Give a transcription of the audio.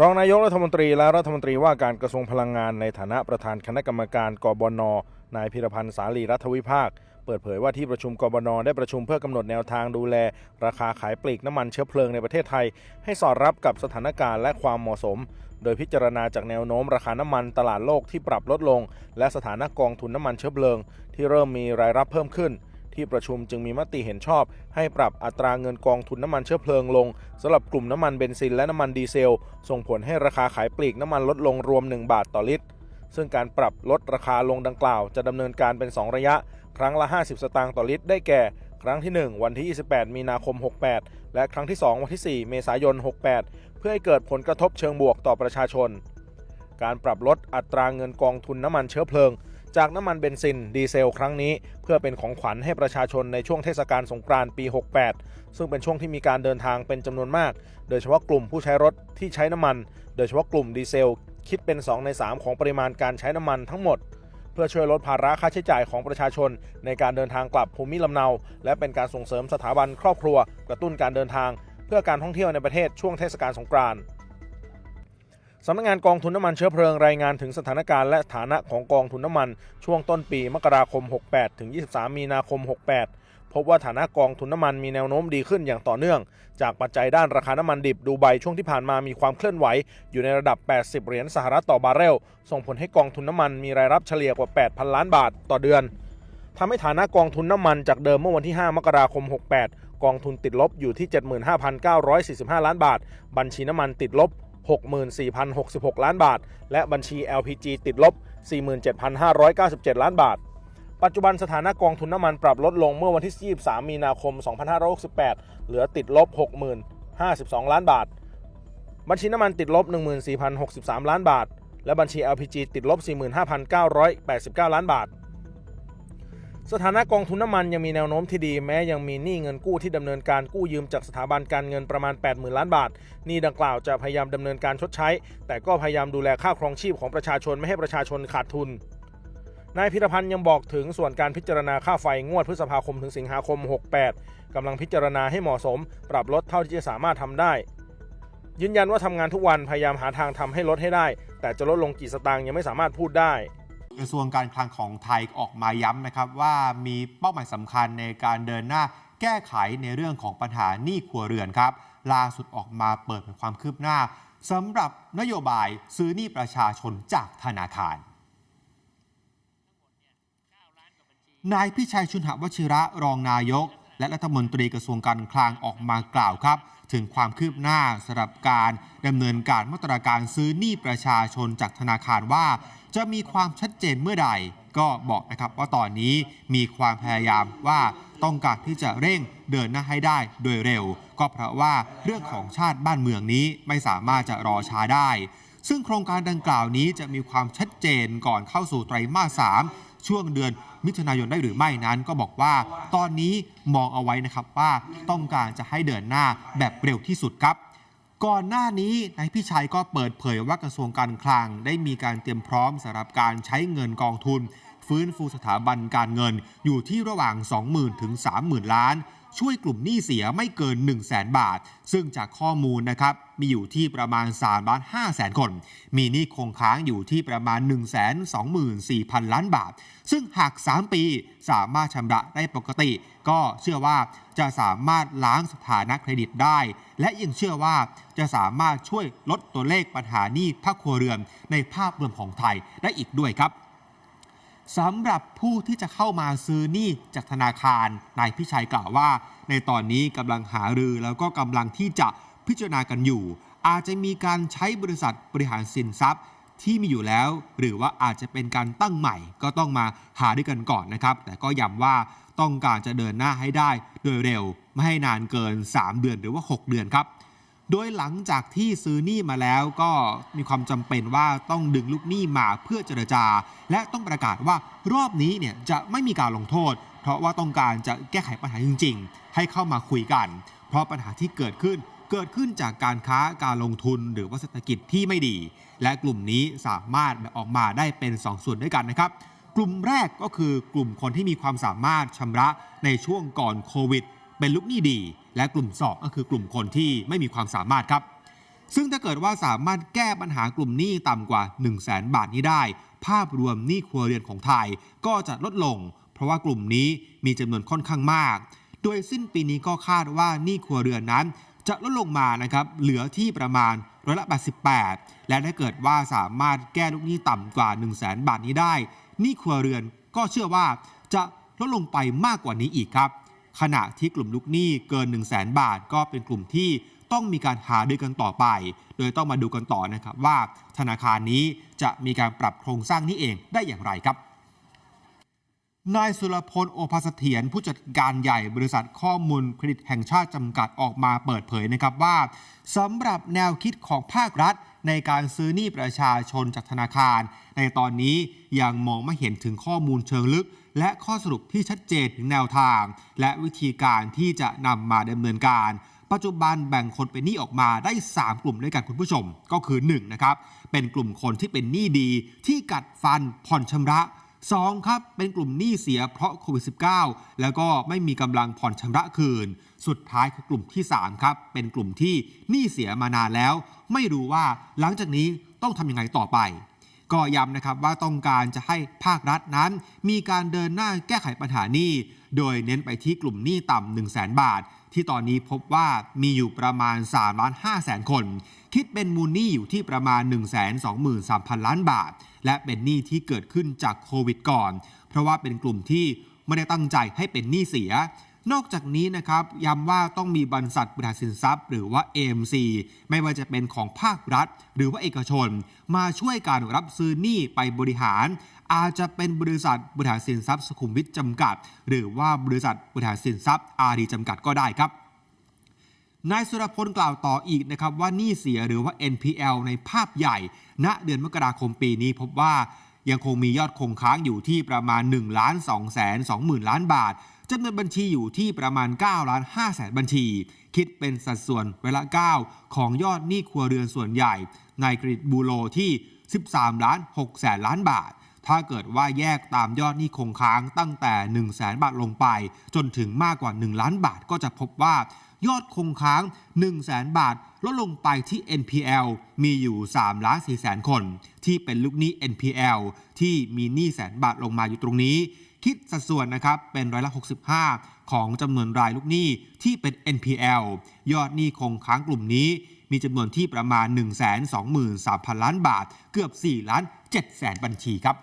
รองนายกรัฐมนตรีและรัฐมนตรีว่าการกระทรวงพลังงานในฐานะประธานคณะกรรมการกบนนายพิรพันธ์สาลีรัฐวิภาค เปิดเผยว่าที่ประชุมกบนได้ประชุมเพื่อกำหนดแนวทางดูแล ราคาขายปลีกน้ำมันเชื้อเพลิงในประเทศไทย ให้สอดรับกับสถานการณ์และความเหมาะสม โดยพิจารณาจากแนวโน้มราคาน้ำมันตลาดโลกที่ปรับลดลง และสถานะกองทุนน้ำมันเชื้อเพลิง ที่เริ่มมีรายรับเพิ่มขึ้น ที่ประชุมจึงมีมติเห็นชอบ ให้ปรับอัตราเงินกองทุนน้ำมันเชื้อเพลิงลงสำหรับกลุ่มน้ำมันเบนซินและน้ำมันดีเซล ส่งผลให้ราคาขายปลีกน้ำมันลดลงรวม 1 บาทต่อลิตร ซึ่งการปรับลดราคาลงดังกล่าว จะดำเนินการเป็น 2 ระยะ ครั้งละ 50 สตางค์ต่อลิตร ได้แก่ ครั้งที่ 1 วันที่ 28 มีนาคม 68 และครั้งที่ 2 วันที่ 4 เมษายน 68 เพื่อให้เกิดผลกระทบเชิงบวกต่อประชาชนการปรับลดอัตราเงินกองทุนน้ำมันเชื้อเพลิง จากน้ำมันเบนซิน ดีเซลครั้งนี้ เพื่อเป็นของขวัญให้ประชาชนในช่วงเทศกาลสงกรานต์ปี 68 ซึ่งเป็นช่วงที่มีการเดินทางเป็นจำนวนมาก โดยเฉพาะกลุ่มผู้ใช้รถที่ใช้น้ำมัน โดยเฉพาะกลุ่มดีเซล คิดเป็น 2 ใน 3 ของปริมาณการใช้น้ำมันทั้งหมดเพื่อช่วยลดภาระค่าใช้จ่ายของประชาชน ในการเดินทางกลับภูมิลำเนา และเป็นการส่งเสริมสถาบันครอบครัว กระตุ้นการเดินทาง เพื่อการท่องเที่ยวในประเทศช่วงเทศกาลสงกรานต์ สำนักงานกองทุนน้ำมันเชื้อเพลิงรายงานถึงสถานการณ์และฐานะของกองทุนน้ำมันช่วงต้นปีมกราคม 68 ถึง 23 มีนาคม 68 พบว่าฐานะกองทุนน้ำมันมีแนวโน้มดีขึ้นอย่างต่อเนื่อง จากปัจจัยด้านราคาน้ำมันดิบดูไบช่วงที่ผ่านมามีความเคลื่อนไหว อยู่ในระดับ 80 เหรียญสหรัฐต่อบาร์เรล ส่งผลให้กองทุนน้ำมันมีรายรับเฉลี่ยกว่า 8,000 ล้านบาทต่อเดือนทำให้ฐานะกองทุนน้ำมันจากเดิมเมื่อวันที่ 5 มกราคม 68 กองทุนติดลบอยู่ที่ 75,945 ล้านบาท บัญชีน้ำมันติดลบ 64,066 ล้านบาท และบัญชี LPG ติดลบ 47,597 ล้านบาท ปัจจุบันสถานะกองทุนน้ำมันปรับลดลงเมื่อวันที่ 23 มีนาคม 2568 เหลือติดลบ 60,052 ล้านบาท บัญชีน้ำมันติดลบ 14,063 ล้านบาท และบัญชี LPG ติดลบ 45,989 ล้านบาท สถานะกองทุนน้ำมันยังมีแนวโน้มที่ดีแม้ยังมีหนี้เงินกู้ที่ดำเนินการกู้ยืมจากสถาบันการเงินประมาณ 80,000 ล้านบาทหนี้ดังกล่าวจะพยายามดำเนินการชดใช้ แต่ก็พยายามดูแลค่าครองชีพของประชาชนไม่ให้ประชาชนขาดทุนนายพิรพันธ์ยังบอกถึงส่วนการพิจารณาค่าไฟงวดพฤษภาคมถึงสิงหาคม 68 กำลังพิจารณาให้เหมาะสม ปรับลดเท่าที่จะสามารถทำได้ ยืนยันว่าทำงานทุกวันพยายามหาทางทำให้ลดให้ได้ แต่จะลดลงกี่สตางค์ยังไม่สามารถพูดได้ กระทรวงการคลังของไทยออกมาย้ำนะครับว่ามีเป้าหมายสำคัญในการเดินหน้าแก้ไขในเรื่องของปัญหาหนี้ครัวเรือนครับ ล่าสุดออกมาเปิดเผยความคืบหน้าสำหรับนโยบายซื้อหนี้ประชาชนจากธนาคาร นายพิชัยชุนหวชิระรองนายก และรัฐมนตรีกระทรวงการคลังออกมากล่าวครับ ถึงความคืบหน้าสำหรับการดำเนินการมาตรการซื้อหนี้ประชาชนจากธนาคารว่า จะมีความชัดเจนเมื่อใด ก็บอกนะครับว่าตอนนี้มีความพยายามว่าต้องการที่จะเร่งเดินหน้าให้ได้โดยเร็ว ก็เพราะว่าเรื่องของชาติบ้านเมืองนี้ไม่สามารถจะรอช้าได้ ซึ่งโครงการดังกล่าวนี้จะมีความชัดเจนก่อนเข้าสู่ไตรมาส 3 ช่วงเดือน มิถุนายนได้หรือไม่นั้นก็บอกว่า ตอนนี้มองเอาไว้นะครับว่าต้องการจะให้เดินหน้าแบบเร็วที่สุดครับ ก่อนหน้านี้นายพิชัยก็เปิดเผยว่ากระทรวงการคลังได้มีการเตรียมพร้อมสำหรับการใช้เงินกองทุน ฟื้นฟูสถาบันการเงินอยู่ที่ระหว่าง 20,000 ถึง 30,000 ล้าน ช่วยกลุ่มหนี้เสียไม่เกิน 1 0 0 0 0แบาท ซึ่งจากข้อมูลนะครับมีอยู่ที่ประมาณ3ล้าน5แสนคน มีหนี้คงค้างอยู่ที่ประมาณ 1 2 4 0 0 0 ล้านบาท ซึ่งหาก 3 ปีสามารถชำระได้ปกติ ก็เชื่อว่าจะสามารถล้างสถานะเครดิตได้ และยังเชื่อว่าจะสามารถช่วยลดตัวเลขปัญหาหนี้ภาคครัวเรือนในภาพรวมของไทยได้อีกด้วยครับ สำหรับผู้ที่จะเข้ามาซื้อหนี้จากธนาคารนายพิชัยกล่าวว่า ในตอนนี้กำลังหารือแล้วก็กำลังที่จะพิจารณากันอยู่ อาจจะมีการใช้บริษัทบริหารสินทรัพย์ที่มีอยู่แล้ว หรือว่าอาจจะเป็นการตั้งใหม่ ก็ต้องมาหาด้วยกันก่อนนะครับ แต่ก็ย้ำว่าต้องการจะเดินหน้าให้ได้โดยเร็ว ไม่ให้นานเกิน 3 เดือนหรือว่า 6 เดือนครับ โดยหลังจากที่ซื้อหนี้มาแล้วก็มีความจำเป็นว่าต้องดึงลูกหนี้มาเพื่อเจรจา และต้องประกาศว่ารอบนี้เนี่ยจะไม่มีการลงโทษ เพราะว่าต้องการจะแก้ไขปัญหาจริง ๆ ให้เข้ามาคุยกัน เพราะปัญหาที่เกิดขึ้นเกิดขึ้นจากการค้าการลงทุนหรือว่าเศรษฐกิจที่ไม่ดี และกลุ่มนี้สามารถแบ่งออกมาได้เป็น 2 ส่วนด้วยกันนะครับ กลุ่มแรกก็คือกลุ่มคนที่มีความสามารถชำระในช่วงก่อนโควิด เป็นลูกหนี้ดี และกลุ่ม 2 ก็คือกลุ่มคนที่ไม่มีความสามารถครับ ซึ่งถ้าเกิดว่าสามารถแก้ปัญหากลุ่มหนี้ต่ำกว่า 1 0 0 0 0แบาทนี้ได้ ภาพรวมหนี้ครัวเรือนของไทยก็จะลดลง เพราะว่ากลุ่มนี้มีจำนวนค่อนข้างมาก โดยสิ้นปีนี้ก็คาดว่าหนี้ครัวเรือนนั้น จะลดลงมานะครับเหลือที่ประมาณร้อยละ88 และถ้าเกิดว่าสามารถแก้ลูกหนี้ต่ำกว่า 1 0 0 0 0แบาทนี้ได้หนี้ครัวเรือนก็เชื่อว่าจะลดลงไปมากกว่านี้อีกครับ ขณะที่กลุ่มลูกหนี้เกิน 1 0 0 0 0แบาท ก็เป็นกลุ่มที่ต้องมีการหารือกันต่อไป โดยต้องมาดูกันต่อนะครับว่าธนาคารนี้จะมีการปรับโครงสร้างนี้เองได้อย่างไรครับ นายสุรพลโอภาสเถียรผู้จัดการใหญ่บริษัทข้อมูลเครดิตแห่งชาติจำกัดออกมาเปิดเผยนะครับว่าสำหรับแนวคิดของภาครัฐ ในการซื้อหนี้ประชาชนจากธนาคาร ในตอนนี้ยังมองไม่เห็นถึงข้อมูลเชิงลึก และข้อสรุปที่ชัดเจนถึงแนวทาง และวิธีการที่จะนำมาดำเนินการ ปัจจุบันแบ่งคนเป็นหนี้ออกมาได้ 3 กลุ่มด้วยกันคุณผู้ชม ก็คือ1นะครับเป็นกลุ่มคนที่เป็นหนี้ดี ที่กัดฟันผ่อนชำระ 2. ครับเป็นกลุ่มหนี้เสียเพราะโควิด -19 แล้วก็ไม่มีกำลังผ่อนชำระคืน สุดท้ายคือกลุ่มที่ 3 ครับ เป็นกลุ่มที่หนี้เสียมานานแล้ว ไม่รู้ว่าหลังจากนี้ต้องทำยังไงต่อไป ก็ย้ำนะครับว่าต้องการจะให้ภาครัฐนั้น มีการเดินหน้าแก้ไขปัญหานี้ โดยเน้นไปที่กลุ่มหนี้ต่ำ1 0 0 0 0แบาท ที่ตอนนี้พบว่ามีอยู่ประมาณ3ล้าน5แสนคน คิดเป็นมูลหนี้อยู่ที่ประมาณ 1 2 3 0 0 0 ล้านบาท และเป็นหนี้ที่เกิดขึ้นจากโควิดก่อน เพราะว่าเป็นกลุ่มที่ไม่ได้ตั้งใจให้เป็นหนี้เสีย นอกจากนี้นะครับย้ำว่าต้องมีบริษัทบริหารสินทรัพย์ หรือว่า AMC ไม่ว่าจะเป็นของภาครัฐ หรือว่าเอกชน มาช่วยการรับซื้อหนี้ไปบริหาร อาจจะเป็นบริษัทบริหารสินทรัพย์สุขุมวิทจำกัด หรือว่าบริษัทบริหารสินทรัพย์อารีจำกัดก็ได้ครับนายสุรพลกล่าวต่ออีกนะครับว่าหนี้เสียหรือว่า NPL ในภาพใหญ่ ณเดือนมกราคมปีนี้พบว่ายังคงมียอดคงค้างอยู่ที่ประมาณ1ล้าน2แสน2หมื่นล้านบาท จำนวนบัญชีอยู่ที่ประมาณ9ล้าน5แสนบัญชี คิดเป็นสัดส่วนเวลา 9 ของยอดหนี้ครัวเรือนส่วนใหญ่ ในเครดิตบูโรที่ 13 ล้าน6แสนล้านบาท ถ้าเกิดว่าแยกตามยอดหนี้คงค้างตั้งแต่ 1 0 0 0 0แสนบาทลงไป จนถึงมากกว่า 1 ล้านบาทก็จะพบว่ายอดคงค้าง 1 0 0 0 0แสนบาท ลดลงไปที่ NPL มีอยู่3ล้าน4แสนคน ที่เป็นลูกหนี้ NPL ที่มีหนี้แสนบาทลงมาอยู่ตรงนี้ คิดสัดส่วนนะครับเป็นร้อยละ 65 ของจำนวนรายลูกหนี้ที่เป็น NPL ยอดหนี้คงค้างกลุ่มนี้ มีจำนวนที่ประมาณ 1 2 3 0 0 0 ล้านบาท เกือบ 4 ล้าน7แสนบัญชีครับ